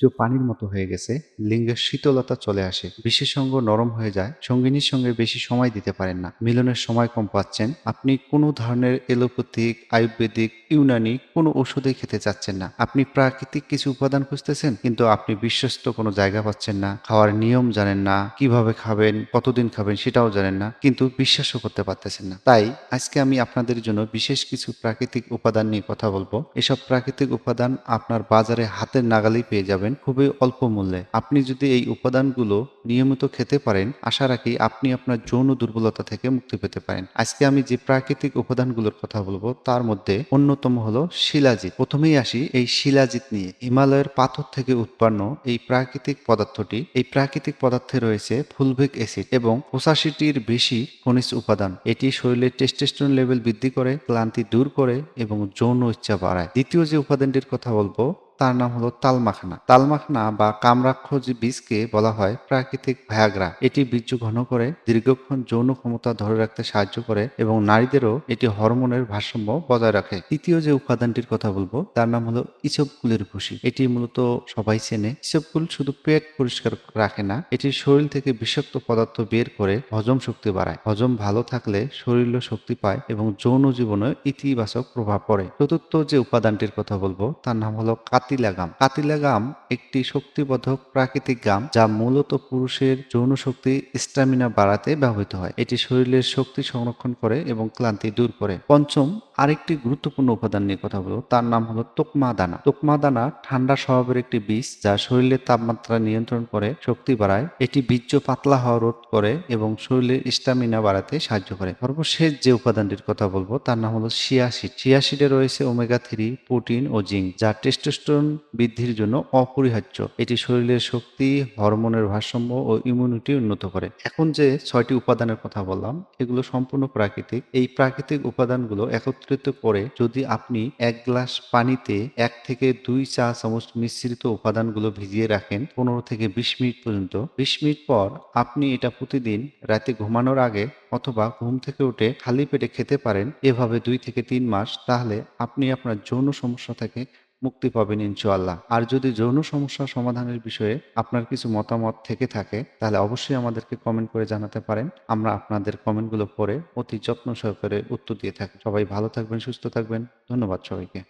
যে পানির মতো হয়ে গেছে, লিঙ্গের শীতলতা চলে আসে। বিশেষ অঙ্গ নরম হয়ে যায়, সঙ্গিনীর সঙ্গে বেশি সময় দিতে পারেন না। মিলনের সময় কম পাচ্ছেন। আপনি কোনো ধরনের এলোপ্যাথিক, আয়ুর্বেদিক, ইউনানি কোনো ওষুধে খেতে চাচ্ছেন না। আপনি প্রাকৃতিক কিছু উপাদান খুঁজতেছেন, কিন্তু আপনি বিশ্বস্ত কোনো জায়গা পাচ্ছেন না। খাওয়ার নিয়ম জানেন না, কীভাবে খাবেন, কতদিন খাবেন সেটাও জানেন না, কিন্তু বিশ্বাসও করতে পারতেছেন না। তাই আজকে আমি আপনাদের জন্য বিশেষ কিছু প্রাকৃতিক উপাদান নিয়ে কথা বলব। এসব প্রাকৃতিক উপাদান আপনার বাজারে হাতের নাগালেই পেয়ে যাবেন। খুবই অল্প মূল্যে। আপনি যদি এই উপাদানগুলো নিয়মিত খেতে পারেন, আশা রাখি আপনি আপনার যৌন দুর্বলতা থেকে মুক্তি পেতে পারেন। আজকে আমি যে প্রাকৃতিক উপাদানগুলোর কথা বলব, তার মধ্যে অন্যতম হলো শিলাজিৎ। প্রথমেই আসি এই শিলাজিৎ নিয়ে। হিমালয়ের পাথর থেকে উৎপন্ন এই প্রাকৃতিক পদার্থটি, এই প্রাকৃতিক পদার্থে রয়েছে ফুলভিক অ্যাসিড এবং পঁচাশিটির বেশি খনিজ উপাদান। এটি শরীরের টেস্টোস্টেরন লেভেল বৃদ্ধি করে, ক্লান্তি দূর করে এবং যৌন ইচ্ছা বাড়ায়। দ্বিতীয় যে উপাদানটির কথা বলব তার নাম হলো তালমাখানা। তালমাখনা বা কামরাক্ষজ বীজকে বলা হয় প্রাকৃতিক ভায়াগ্রা। এটি বীর্য ঘন করে, দীর্ঘক্ষণ যৌন ক্ষমতা ধরে রাখতে সাহায্য করে এবং নারীদেরও এটি হরমোনের ভারসাম্য বজায় রাখে। তৃতীয় যে উপাদানটির কথা বলব, তার নাম হলো ইসবগুলের ভুসি। এটি মূলত সবাই চেনে। ইসবগুল শুধু পেট পরিষ্কার রাখে না, এটি শরীর থেকে বিষাক্ত পদার্থ বের করে হজম শক্তি বাড়ায়। হজম ভালো থাকলে শরীরও শক্তি পায় এবং যৌন জীবনে ইতিবাচক প্রভাব পড়ে। চতুর্থ যে উপাদানটির কথা বলব, তার নাম হলো কাতিলা গাম কাতিলা গাম একটি শক্তিবর্ধক প্রাকৃতিক গাম যা মূলত পুরুষের যৌন শক্তি স্ট্যামিনা বাড়াতে ব্যবহৃত হয়। এটি শরীরের শক্তি সংরক্ষণ করে এবং ক্লান্তি দূর করে। পঞ্চম আরেকটি গুরুত্বপূর্ণ উপাদান নিয়ে কথা বলব। তার নাম হলো তোকমা দানা। তোকমা দানা ঠান্ডা স্বভাবের একটি বীজ যা শরীরের তাপমাত্রা নিয়ন্ত্রণ করে, শক্তি বাড়ায়। এটি বীর্য পাতলা হওয়া রোধ করে এবং শরীরের স্ট্যামিনা বাড়াতে সাহায্য করে। সর্বশেষ যে উপাদানটির কথা বলব, তার নাম হলো শিয়াসিড। শিয়াসিডে রয়েছে ওমেগা থ্রি, প্রোটিন ও জিঙ্ক, যা টেস্টোস্টেরন বৃদ্ধির জন্য অপরিহার্য। এটি শরীরের শক্তি, হরমোনের ভারসাম্য ও ইমিউনিটি উন্নত করে। এখন যে ছয়টি উপাদানের কথা বললাম, এগুলো সম্পূর্ণ প্রাকৃতিক। এই প্রাকৃতিক উপাদানগুলো একত্রিত করে যদি আপনি এক গ্লাস পানিতে এক থেকে দুই চা চামচ মিশ্রিত উপাদানগুলো ভিজিয়ে রাখেন পনেরো থেকে বিশ মিনিট পর্যন্ত। বিশ মিনিট পর আপনি এটা প্রতিদিন রাতে ঘুমানোর আগে অথবা ঘুম থেকে উঠে খালি পেটে খেতে পারেন। এভাবে দুই থেকে তিন মাস, তাহলে আপনি আপনার যৌন সমস্যা থেকে মুক্তি পাবেন ইনশাআল্লাহ। আর যদি যৌন সমস্যা সমাধানের বিষয়ে আপনার কিছু মতামত থেকে থাকে, তাহলে অবশ্যই আমাদেরকে কমেন্ট করে জানাতে পারেন। আমরা আপনাদের কমেন্টগুলো পড়ে অতি যত্ন সহকারে উত্তর দিয়ে থাকি। সবাই ভালো থাকবেন, সুস্থ থাকবেন। ধন্যবাদ সবাইকে।